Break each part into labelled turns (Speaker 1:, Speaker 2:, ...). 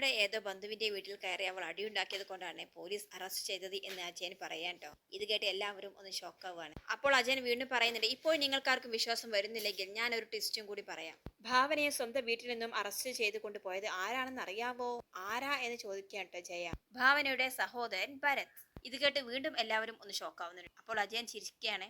Speaker 1: ഭാവനയുടെ ഏതോ ബന്ധുവിന്റെ വീട്ടിൽ കയറി അവൾ അടിയുണ്ടാക്കിയത് കൊണ്ടാണ് പോലീസ് അറസ്റ്റ് ചെയ്തത് എന്ന് അജയൻ പറയാൻ കേട്ടോ ഇത് കേട്ട് എല്ലാവരും ഒന്ന് ഷോക്ക് ആവുകയാണ്. അപ്പോൾ അജയൻ വീണ്ടും പറയുന്നുണ്ട് ഇപ്പോൾ നിങ്ങൾക്കാർക്കും വിശ്വാസം വരുന്നില്ലെങ്കിൽ ഞാൻ ഒരു ട്വിസ്റ്റും കൂടി പറയാം. ഭാവനയെ സ്വന്തം വീട്ടിൽ നിന്നും അറസ്റ്റ് ചെയ്ത് കൊണ്ടുപോയത് ആരാണെന്ന് അറിയാവോ? ആരാ എന്ന് ചോദിക്കാൻ കേട്ടോ ജയ. ഭാവനയുടെ സഹോദരൻ ഭരത്. ഇത് കേട്ട് വീണ്ടും എല്ലാവരും ഒന്ന് ഷോക്ക് ആവുന്നുണ്ട്. അപ്പോൾ അജയൻ ചിരിക്കുകയാണ്.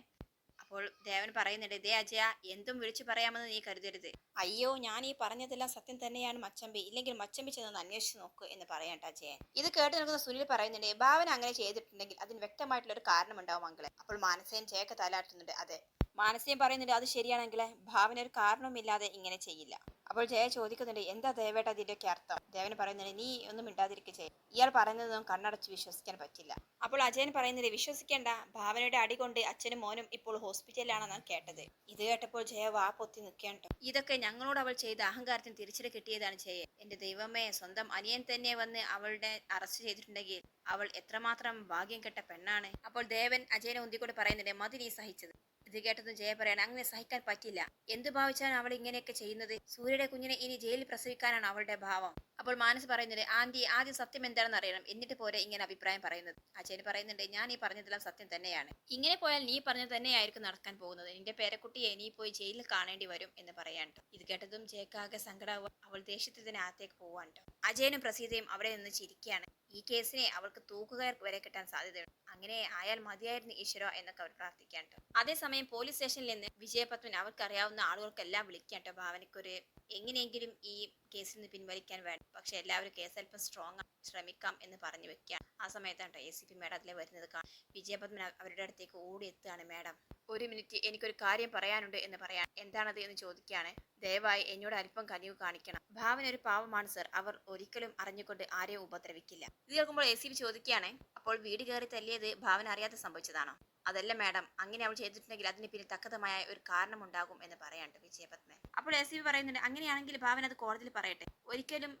Speaker 1: അപ്പോൾ ദേവൻ പറയുന്നുണ്ട് ഇതേ അജയ എന്തും വിളിച്ചു പറയാമെന്ന് നീ കരുതരുത്. അയ്യോ ഞാൻ ഈ പറഞ്ഞതെല്ലാം സത്യം തന്നെയാണ് മച്ചമ്പി. ഇല്ലെങ്കിൽ മച്ചമ്പി ചെന്ന് അന്വേഷിച്ച് നോക്കൂ എന്ന് പറയണ്ട അജയൻ. ഇത് കേട്ട് നിൽക്കുന്ന സുനിൽ പറയുന്നുണ്ട് ഭാവന അങ്ങനെ ചെയ്തിട്ടുണ്ടെങ്കിൽ അതിന് വ്യക്തമായിട്ടുള്ള ഒരു കാരണം ഉണ്ടാവും മംഗളെ അപ്പോൾ മാനസയും ചേക്ക തലാട്ടുന്നുണ്ട് അതെ. മാനസയും പറയുന്നുണ്ട് അത് ശരിയാണെങ്കിൽ ഭാവന ഒരു കാരണവുമില്ലാതെ ഇങ്ങനെ ചെയ്യില്ല. അപ്പോൾ ജയ ചോദിക്കുന്നുണ്ട് എന്താ ദേവേട്ട അതിന്റെയൊക്കെ അർത്ഥം? ദേവന് പറയുന്നുണ്ട് നീ ഒന്നും മിണ്ടാതിരിക്കുക ചെയ്യും ഇയാൾ പറയുന്നതൊന്നും കണ്ണടച്ച് വിശ്വസിക്കാൻ പറ്റില്ല. അപ്പോൾ അജയൻ പറയുന്നത് വിശ്വസിക്കേണ്ട. ഭാവനയുടെ അടി കൊണ്ട് അച്ഛനും മോനും ഇപ്പോൾ ഹോസ്പിറ്റലിലാണെന്നാണ് കേട്ടത്. ഇത് കേട്ടപ്പോൾ ജയ വാ പൊത്തി നിൽക്കേണ്ടോ ഇതൊക്കെ ഞങ്ങളോട് അവൾ ചെയ്ത അഹങ്കാരത്തിന് തിരിച്ചടി കിട്ടിയതാണ് ജയ. എന്റെ ദൈവമേ സ്വന്തം അനിയൻ തന്നെ വന്ന് അവളുടെ അറസ്റ്റ് ചെയ്തിട്ടുണ്ടെങ്കിൽ അവൾ എത്രമാത്രം ഭാഗ്യം കെട്ട പെണ്ണാണ്. അപ്പോൾ ദേവൻ അജയനെ ഉന്തിക്കൊണ്ട് പറയുന്നുണ്ട് മതി നീ സഹിച്ചത്. ഇത് കേട്ടതും ജയ പറയാണ് അങ്ങനെ സഹിക്കാൻ പറ്റില്ല. എന്തു ഭാവിച്ചാണ് അവൾ ഇങ്ങനെയൊക്കെ ചെയ്യുന്നത്? സൂര്യയുടെ കുഞ്ഞിനെ ഇനി ജയിലിൽ പ്രസവിക്കാനാണ് അവളുടെ ഭാവം. അപ്പോൾ മാനസ് പറയുന്നത് ആന്റി ആദ്യം സത്യം എന്താണെന്ന് അറിയണം. എന്നിട്ട് പോരെ ഇങ്ങനെ അഭിപ്രായം പറയുന്നത്. അജയൻ പറയുന്നുണ്ട് ഞാൻ ഈ പറഞ്ഞതെല്ലാം സത്യം തന്നെയാണ്. ഇങ്ങനെ പോയാൽ നീ പറഞ്ഞത് തന്നെയായിരിക്കും നടക്കാൻ പോകുന്നത്. നിന്റെ പേരക്കുട്ടിയെ നീ പോയി ജയിലിൽ കാണേണ്ടി വരും എന്ന് പറയാണ്ട് ഇത് കേട്ടതും ജയക്കാകെ സങ്കടാവുക അവൾ ദേഷ്യത്തിൽ തന്നെ അകത്തേക്ക് പോവാണ്ട് അജയനും പ്രസീതയും അവിടെ നിന്ന് ചിരിക്കുകയാണ്. ഈ കേസിനെ അവൾക്ക് തൂക്കുകയർ വരെ കിട്ടാൻ സാധ്യതയുണ്ട്. അങ്ങനെ ആയാൽ മതിയായിരുന്നു ഈശ്വര എന്നൊക്കെ അവർ പ്രാർത്ഥിക്കാട്ടോ അതേസമയം പോലീസ് സ്റ്റേഷനിൽ നിന്ന് വിജയപത്മൻ അവർക്കറിയാവുന്ന ആളുകൾക്കെല്ലാം വിളിക്കാട്ടോ ഭാവനയ്ക്കൊരു എങ്ങനെയെങ്കിലും ഈ കേസിൽ നിന്ന് പിൻവലിക്കാൻ വേണം പക്ഷെ എല്ലാവരും കേസ് അല്പം സ്ട്രോങ് ശ്രമിക്കാം എന്ന് പറഞ്ഞു വെക്കുക ആ സമയത്താണ് എ സി പി മേഡം അതിലെ വരുന്നത് വിജയപത്മൻ അവരുടെ അടുത്തേക്ക് ഓടി എത്തുകയാണ് മേഡം ഒരു മിനിറ്റ് എനിക്കൊരു കാര്യം പറയാനുണ്ട് എന്ന് പറയാൻ എന്താണത് എന്ന് ചോദിക്കുകയാണ് ദയവായി എന്നോട് അല്പം കനിവ് കാണിക്കണം. ഭാവന ഒരു പാവമാണ് സർ. അവർ ഒരിക്കലും അറിഞ്ഞുകൊണ്ട് ആരെയും ഉപദ്രവിക്കില്ല. ഇത് കേൾക്കുമ്പോൾ എ സി ബി ചോദിക്കുകയാണ് അപ്പോൾ വീട് കയറി തല്ലിയത് ഭാവന അറിയാതെ സംഭവിച്ചതാണോ? അതല്ല മാഡം. അങ്ങനെ അവൾ ചെയ്തിട്ടുണ്ടെങ്കിൽ അതിന് പിന്നെ തക്കതമായ ഒരു കാരണമുണ്ടാകും എന്ന് പറയാണ്ട് വിജയപത്മൻ അപ്പോൾ എസ് ബി പറയുന്നുണ്ട് അങ്ങനെയാണെങ്കിൽ ഭാവൻ അത് കോടതിയിൽ പറയട്ടെ. ഒരിക്കലും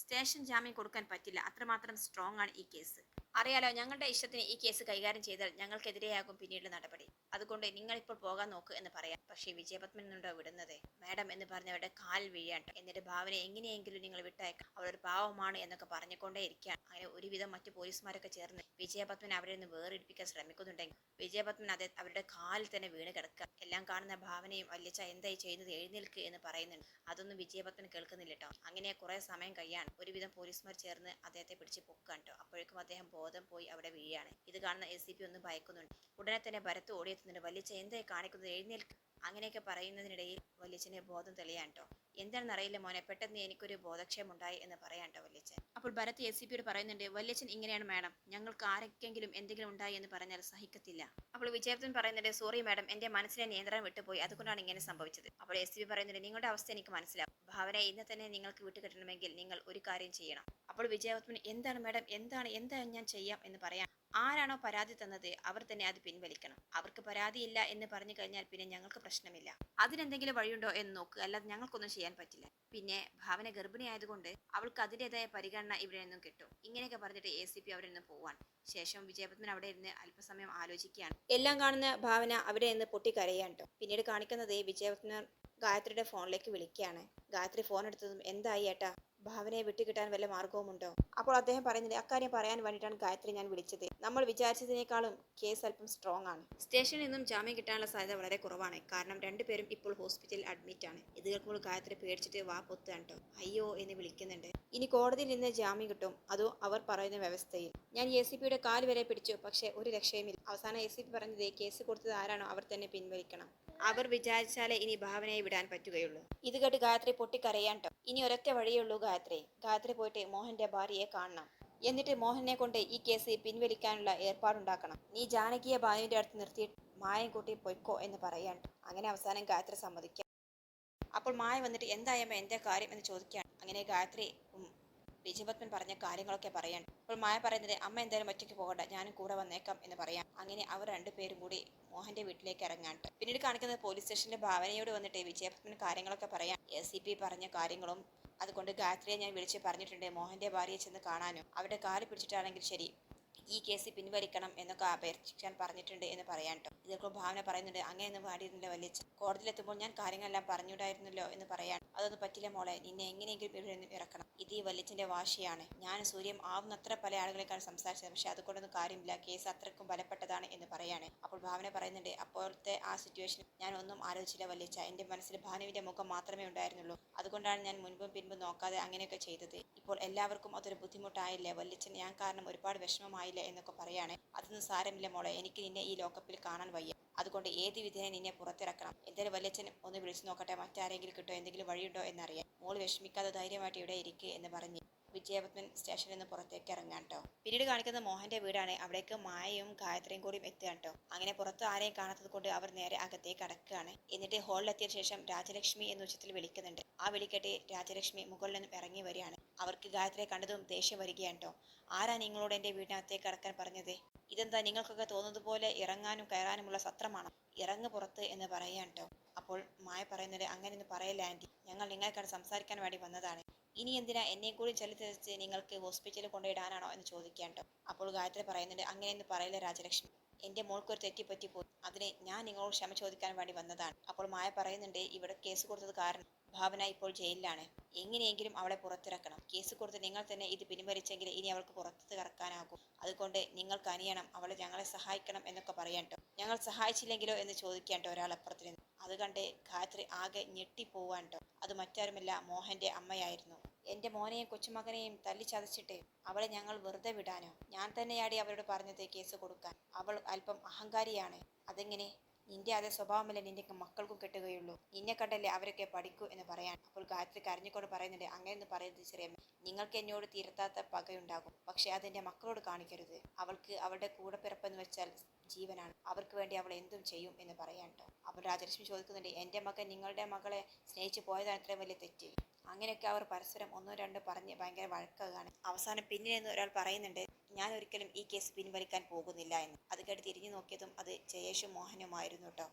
Speaker 1: സ്റ്റേഷൻ ജാമ്യം കൊടുക്കാൻ പറ്റില്ല. അത്രമാത്രം സ്ട്രോങ് ആണ് ഈ കേസ്. അറിയാലോ ഞങ്ങളുടെ ഇഷ്ടത്തിന് ഈ കേസ് കൈകാര്യം ചെയ്താൽ ഞങ്ങൾക്കെതിരെയാകും പിന്നീട് നടപടി. അതുകൊണ്ട് നിങ്ങൾ ഇപ്പോൾ പോകാൻ നോക്ക് എന്ന് പറയാം. പക്ഷേ വിജയപത്മൻ എന്നുണ്ടോ വിടുന്നത്? മാഡം എന്ന് പറഞ്ഞവരുടെ കാൽ വീഴാണ്ട് എന്നിട്ട് ഭാവനെ എങ്ങനെയെങ്കിലും നിങ്ങൾ വിട്ടയക്കാം. അവൾ ഒരു പാവമാണ് എന്നൊക്കെ പറഞ്ഞുകൊണ്ടേ ഇരിക്കുകയാണ്. അങ്ങനെ ഒരുവിധം മറ്റു പോലീസുമാരൊക്കെ ചേർന്ന് വിജയപത്മൻ അവരെ നിന്ന് വേറിടിപ്പിക്കാൻ ശ്രമിക്കുന്നുണ്ടെങ്കിൽ വിജയപത്മൻ അത് അവരുടെ കാലിൽ തന്നെ വീണ് കിടക്കുക. എല്ലാം കാണുന്ന ഭാവനയും വല്യച്ച എന്തായി ചെയ്യുന്നത് എഴുന്നേൽക്ക് എന്ന് പറയുന്നുണ്ട്. അതൊന്നും വിജയപത്മൻ കേൾക്കുന്നില്ല കേട്ടോ. അങ്ങനെ കുറെ സമയം കഴിയാണ്. ഒരുവിധം പോലീസുമാർ ചേർന്ന് അദ്ദേഹത്തെ പിടിച്ച് പൊക്കാൻ കേട്ടോ. അപ്പോഴേക്കും അദ്ദേഹം ബോധം പോയി അവിടെ വീഴാണ്. ഇത് കാണുന്ന എസ് സി പി ഒന്ന് ഭയക്കുന്നുണ്ട്. ഉടനെ തന്നെ ഭരത്ത് ഓടിയെത്തുന്നുണ്ട് വല്യച്ഛൻ എന്തായി കാണിക്കുന്നത്? എഴുന്നേൽക്ക് അങ്ങനെയൊക്കെ പറയുന്നതിനിടയിൽ വല്യച്ഛനെ ബോധം തെളിയാൻ കേട്ടോ എന്താണെന്ന് അറിയില്ല മോനെ പെട്ടെന്ന് എനിക്കൊരു ബോധക്ഷയം ഉണ്ടായി എന്ന് പറയാൻ കേട്ടോ വല്യച്ഛൻ. അപ്പോൾ ഭരത് എസ് സി പിയോട് പറയുന്നുണ്ട് വല്യച്ഛൻ ഇങ്ങനെയാണ് മാഡം. ഞങ്ങൾക്ക് ആരൊക്കെങ്കിലും എന്തെങ്കിലും ഉണ്ടായി എന്ന് പറഞ്ഞാൽ സഹിക്കത്തില്ല. അപ്പോൾ വിജയപത്മൻ പറയുന്നുണ്ട് സോറി മാഡം എന്റെ മനസ്സിനെ നിയന്ത്രണം വിട്ടുപോയി. അതുകൊണ്ടാണ് ഇങ്ങനെ സംഭവിച്ചത്. അപ്പോൾ എസ് പി പറയുന്നുണ്ട് നിങ്ങളുടെ അവസ്ഥ എനിക്ക് മനസ്സിലാവും. ഭാവന ഇന്ന് തന്നെ നിങ്ങൾക്ക് വിട്ടുകിട്ടണമെങ്കിൽ നിങ്ങൾ ഒരു കാര്യം ചെയ്യണം. അപ്പോൾ വിജയപത്മൻ എന്താണ് മാഡം? എന്താണ് എന്താണ് ഞാൻ ചെയ്യാം എന്ന് പറയാം ആരാണോ പരാതി തന്നത് അവർ തന്നെ അത് പിൻവലിക്കണം. അവർക്ക് പരാതിയില്ല എന്ന് പറഞ്ഞു കഴിഞ്ഞാൽ പിന്നെ ഞങ്ങൾക്ക് പ്രശ്നമില്ല. അതിനെന്തെങ്കിലും വഴിയുണ്ടോ എന്ന് നോക്കുക അല്ലാതെ ഞങ്ങൾക്കൊന്നും ചെയ്യാൻ പറ്റില്ല. പിന്നെ ഭാവന ഗർഭിണിയായതുകൊണ്ട് അവൾക്ക് അതിന്റെതായ പരിഗണന ഇവിടെ നിന്നും കിട്ടും. ഇങ്ങനെയൊക്കെ പറഞ്ഞിട്ട് എ സി പി അവിടെ നിന്ന് പോവാണ്. ശേഷം വിജയപത്മൻ അവിടെ ഇരുന്ന് അല്പസമയം ആലോചിക്കുകയാണ്. എല്ലാം കാണുന്ന ഭാവന അവിടെ നിന്ന് പൊട്ടിക്കരയാണ് ട്ടോ പിന്നീട് കാണിക്കുന്നത് വിജയപത്മൻ ഗായത്രിയുടെ ഫോണിലേക്ക് വിളിക്കുകയാണ്. ഗായത്രി ഫോൺ എടുത്തതും എന്തായി ഏട്ടാ? ഭാവനയെ വിട്ടുകിട്ടാൻ വല്ല മാർഗവുമുണ്ടോ അപ്പോൾ അദ്ദേഹം പറയുന്നത് അക്കാര്യം പറയാൻ വേണ്ടിയിട്ടാണ് ഗായത്രി ഞാൻ വിളിച്ചത്. നമ്മൾ വിചാരിച്ചതിനേക്കാളും കേസ് അല്പം സ്ട്രോങ് ആണ്. സ്റ്റേഷനിൽ നിന്നും ജാമ്യം കിട്ടാനുള്ള സാധ്യത വളരെ കുറവാണ്. കാരണം രണ്ടുപേരും ഇപ്പോൾ ഹോസ്പിറ്റലിൽ അഡ്മിറ്റ് ആണ്. ഇത് കേൾക്കുമ്പോൾ ഗായത്രി പേടിച്ചിട്ട് വാ പൊത്ത് കണ്ടോ അയ്യോ എന്ന് വിളിക്കുന്നുണ്ട്. ഇനി കോടതിയിൽ നിന്ന് ജാമ്യം കിട്ടും. അതോ അവർ പറയുന്ന വ്യവസ്ഥയിൽ. ഞാൻ എ സി പിയുടെ കാൽ വരെ പിടിച്ചു. പക്ഷേ ഒരു രക്ഷയുമില്ല. അവസാനം എ സി പി പറഞ്ഞത് കേസ് കൊടുത്തത് ആരാണോ അവർ തന്നെ പിൻവലിക്കണം. അവർ വിചാരിച്ചാലേ ഇനി ഭാവനയെ വിടാൻ പറ്റുകയുള്ളൂ. ഇത് കേട്ട് ഗായത്രി പൊട്ടിക്കരയാൻ ട്ടോ. ഇനി ഒരൊറ്റ വഴിയുള്ളൂ ഗായത്രി. ഗായത്രി പോയിട്ട് മോഹന്റെ ഭാര്യയെ കാണണം. എന്നിട്ട് മോഹനെ കൊണ്ട് ഈ കേസ് പിൻവലിക്കാനുള്ള ഏർപ്പാടുണ്ടാക്കണം. നീ ജാനകിയെ ഭാനുവിന്റെ അടുത്ത് നിർത്തി മായം കൂട്ടി പൊയ്ക്കോ എന്ന് പറയാൻ അങ്ങനെ അവസാനം ഗായത്രി സമ്മതിക്കാം. അപ്പോൾ മായ വന്നിട്ട് എന്തായമ്മ എന്താ കാര്യം എന്ന് ചോദിക്കുകയാണ് അങ്ങനെ ഗായത്രി വിജയപത്മൻ പറഞ്ഞ കാര്യങ്ങളൊക്കെ പറയാൻ അപ്പോൾ മായ പറയുന്നത് അമ്മ എന്തായാലും ഒറ്റയ്ക്ക് പോകണ്ട ഞാനും കൂടെ വന്നേക്കാം എന്ന് പറയാം. അങ്ങനെ അവർ രണ്ടുപേരും കൂടി മോഹന്റെ വീട്ടിലേക്ക് ഇറങ്ങാണ്ട്. പിന്നീട് കാണിക്കുന്നത് പോലീസ് സ്റ്റേഷന്റെ ഭാവനയോട് വന്നിട്ട് വിജയപത്മൻ കാര്യങ്ങളൊക്കെ പറയാം. എസ് സി പി പറഞ്ഞ കാര്യങ്ങളും അതുകൊണ്ട് ഗായത്രിയെ ഞാൻ വിളിച്ച് പറഞ്ഞിട്ടുണ്ട് മോഹന്റെ ഭാര്യയെ ചെന്ന് കാണാനും. അവരുടെ കാൽ പിടിച്ചിട്ടാണെങ്കിൽ ശരി ഈ കേസ് പിൻവലിക്കണം എന്നൊക്കെ അപേക്ഷിക്കാൻ പറഞ്ഞിട്ടുണ്ട് എന്ന് പറയാൻ ട്ടോ. ഇതൊക്കെ ഭാവന പറയുന്നുണ്ട്. അങ്ങനെയൊന്നും പാടിയിരുന്നില്ല വലിയ കോടതിയിലെത്തുമ്പോൾ ഞാൻ കാര്യങ്ങളെല്ലാം പറഞ്ഞുണ്ടായിരുന്നല്ലോ എന്ന് പറയാൻ. അതൊന്നും പറ്റില്ല മോളെ. നിന്നെ എങ്ങനെയെങ്കിലും ഇവിടെ നിന്ന് ഇറക്കണം. ഇത് ഈ വല്യച്ഛന്റെ വാശിയാണ്. ഞാൻ സൂര്യൻ ആവുന്നത്ര പല ആളുകളെക്കാൾ സംസാരിച്ചത് പക്ഷെ അതുകൊണ്ടൊന്നും കാര്യമില്ല. കേസ് അത്രക്കും ബലപ്പെട്ടതാണ് എന്ന് പറയാണ്. അപ്പോൾ ഭാവന പറയുന്നുണ്ട് അപ്പോഴത്തെ ആ സിറ്റുവേഷൻ ഞാൻ ഒന്നും ആലോചിച്ചില്ല വല്യച്ഛ. എന്റെ മനസ്സിൽ ഭാനുവിന്റെ മുഖം മാത്രമേ ഉണ്ടായിരുന്നുള്ളൂ. അതുകൊണ്ടാണ് ഞാൻ മുൻപും പിൻപും നോക്കാതെ അങ്ങനെയൊക്കെ ചെയ്തത്. ഇപ്പോൾ എല്ലാവർക്കും അതൊരു ബുദ്ധിമുട്ടായില്ലേ? വല്യച്ഛൻ ഞാൻ കാരണം ഒരുപാട് വിഷമമായില്ലേ? എന്നൊക്കെ പറയാണ്. അതൊന്നും സാരമില്ല മോളെ. എനിക്ക് നിന്നെ ഈ ലോക്കപ്പിൽ കാണാൻ വയ്യ. അതുകൊണ്ട് ഏത് വിധേന നിന്നെ പുറത്തിറക്കണം? എന്തായാലും വല്യച്ഛൻ ഒന്ന് വിളിച്ചു നോക്കട്ടെ. മറ്റാരെങ്കിലും കിട്ടോ? എന്തെങ്കിലും വഴിയുണ്ടോ എന്നറിയാൻ. മോൾ വിഷമിക്കാതെ ധൈര്യമായിട്ട് ഇവിടെ ഇരിക്കുക എന്ന് പറഞ്ഞ് വിജയപത്മൻ സ്റ്റേഷനിൽ നിന്ന് പുറത്തേക്ക് ഇറങ്ങാൻ കേട്ടോ പിന്നീട് കാണിക്കുന്ന മോഹന്റെ വീടാണ്. അവിടേക്ക് മായയും ഗായത്രിയും കൂടിയും എത്തുകയാണ് കേട്ടോ അങ്ങനെ പുറത്ത് ആരെയും കാണാത്തത് കൊണ്ട് അവർ നേരെ അകത്തേക്ക് അടക്കുകയാണ് എന്നിട്ട് ഹോളിലെത്തിയ ശേഷം രാജലക്ഷ്മി എന്ന ഉച്ചത്തിൽ വിളിക്കുന്നുണ്ട്. ആ വിളിക്കട്ടെ രാജലക്ഷ്മി മുകളിൽ നിന്നും ഇറങ്ങി വരികയാണ്. അവർക്ക് ഗായത്രിയെ കണ്ടതും ദേഷ്യം വരികയാണ് കേട്ടോ. ആരാ നിങ്ങളോട് എന്റെ വീടിനകത്തേക്ക് കടക്കാൻ പറഞ്ഞത്? ഇതെന്താ നിങ്ങൾക്കൊക്കെ തോന്നുന്നത് പോലെ ഇറങ്ങാനും കയറാനുമുള്ള സത്രമാണ്? ഇറങ്ങ് പുറത്ത് എന്ന് പറയാൻ കേട്ടോ. അപ്പോൾ മായ പറയുന്നത് അങ്ങനെയൊന്നും പറയല്ല ആന്റി. ഞങ്ങൾ നിങ്ങൾക്കാണ് സംസാരിക്കാൻ വേണ്ടി വന്നതാണ്. ഇനി എന്തിനാ എന്നെ കൂടി ചെലുത്തിച്ച് നിങ്ങൾക്ക് ഹോസ്പിറ്റലിൽ കൊണ്ടുപോയിടാനാണോ എന്ന് ചോദിക്കാൻ കേട്ടോ. അപ്പോൾ ഗായത്രി പറയുന്നുണ്ട് അങ്ങനെയൊന്നും പറയില്ല രാജലക്ഷ്മി. എന്റെ മോൾക്കൊരു തെറ്റിപ്പറ്റി പോയി അതിനെ ഞാൻ നിങ്ങളോട് ക്ഷമ ചോദിക്കാൻ വേണ്ടി വന്നതാണ്. അപ്പോൾ മായ പറയുന്നുണ്ട് ഇവിടെ കേസ് കൊടുത്തത് കാരണം ഭാവന ഇപ്പോൾ ജയിലിലാണ്. എങ്ങനെയെങ്കിലും അവളെ പുറത്തിറക്കണം. കേസ് കൊടുത്ത് നിങ്ങൾ തന്നെ ഇത് പിൻവലിച്ചെങ്കിൽ ഇനി അവൾക്ക് പുറത്ത് കറക്കാനാകും. അതുകൊണ്ട് നിങ്ങൾക്ക് അനിയണം. അവളെ ഞങ്ങളെ സഹായിക്കണം എന്നൊക്കെ പറയാൻ ട്ടോ ഞങ്ങൾ സഹായിച്ചില്ലെങ്കിലോ എന്ന് ചോദിക്കാണ്ടോ ഒരാൾ നിന്ന് അത് കണ്ട് ഗായത്രി ആകെ ഞെട്ടിപ്പോവാണ്ടോ. അത് മറ്റാരുമല്ല മോഹന്റെ അമ്മയായിരുന്നു. എന്റെ മോനെയും കൊച്ചുമകനെയും തല്ലിച്ചതച്ചിട്ട് അവളെ ഞങ്ങൾ വെറുതെ വിടാനോ? ഞാൻ തന്നെയാടി അവരോട് പറഞ്ഞത് കേസ് കൊടുക്കാൻ. അവൾ അല്പം അഹങ്കാരിയാണ്. അതെങ്ങനെ? നിന്റെ അതേ സ്വഭാവമല്ലേ നിന്റെ മക്കൾക്കും കിട്ടുകയുള്ളൂ. നിന്നെ കണ്ടല്ലേ അവരൊക്കെ പഠിക്കൂ എന്ന് പറയാൻ. അപ്പോൾ ഗായത്രി കരഞ്ഞുകൊണ്ട് പറയുന്നുണ്ട് അങ്ങനെയൊന്നും പറയരുത് ചെറിയമ്മ. നിങ്ങൾക്ക് എന്നോട് തീർത്താത്ത പകയുണ്ടാകും. പക്ഷെ അതെന്റെ മക്കളോട് കാണിക്കരുത്. അവൾക്ക് അവളുടെ കൂടെ പിറപ്പെന്ന് വെച്ചാൽ ജീവനാണ്. അവർക്ക് വേണ്ടി അവൾ എന്തും ചെയ്യും എന്ന് പറയാൻ കേട്ടോ അപ്പോൾ രാജലക്ഷ്മി ചോദിക്കുന്നുണ്ട് എന്റെ മകൻ നിങ്ങളുടെ മകളെ സ്നേഹിച്ച് പോയതാണ് ഇത്രയും വലിയ തെറ്റ്? അങ്ങനെയൊക്കെ അവർ പരസ്പരം ഒന്നോ രണ്ടോ പറഞ്ഞ് ഭയങ്കര വഴക്കുകയാണ് അവസാനം പിന്നീട് ഒരാൾ പറയുന്നുണ്ട് ഞാൻ ഒരിക്കലും ഈ കേസ് പിൻവലിക്കാൻ പോകുന്നില്ല എന്ന്. അത് കേട്ട് തിരിഞ്ഞു നോക്കിയതും അത് ജയേഷും മോഹനുമായിരുന്നു കേട്ടോ